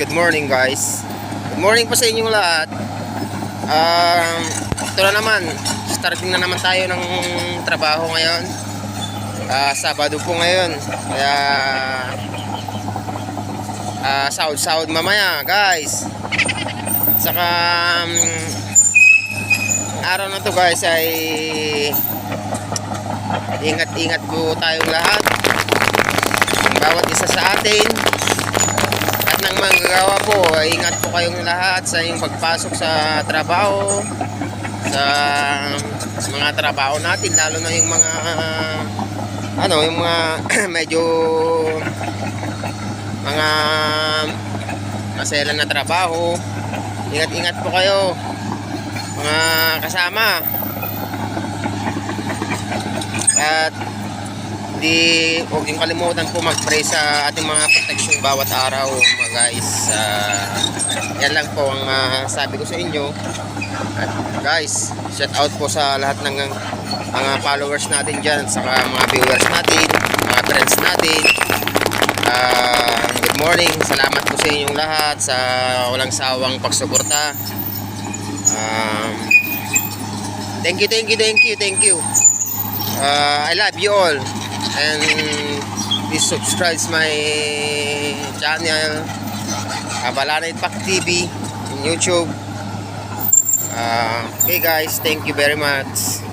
good morning guys. Good morning po sa inyong lahat. Um, ito na naman, starting na naman tayo ng trabaho ngayon. Ah, Sabado po ngayon. Kaya ah, sahod-sahod mamaya guys. Saka um, araw na to guys ay ingat-ingat po tayong lahat. Bawat isa sa atin at nang manggagawa po, ingat po kayong lahat sa inyong pagpasok sa trabaho, sa mga trabaho natin, lalo na yung mga ano, yung mga medyo mga maselan na trabaho. Ingat-ingat po kayo mga kasama. At di huwag yung kalimutan po mag-pray sa ating mga protection bawat araw mga guys. Ah, yan lang po ang ah, sabi ko sa inyo. At guys shout out po sa lahat ng mga followers natin dyan saka mga viewers natin mga friends natin. Ah, good morning. Salamat po sa inyong lahat sa walang sawang pagsuporta. Um, thank you thank you thank you thank you. Uh, I love you all and please subscribe my channel Kabalanay Pak TV in YouTube. Uh, okay guys thank you very much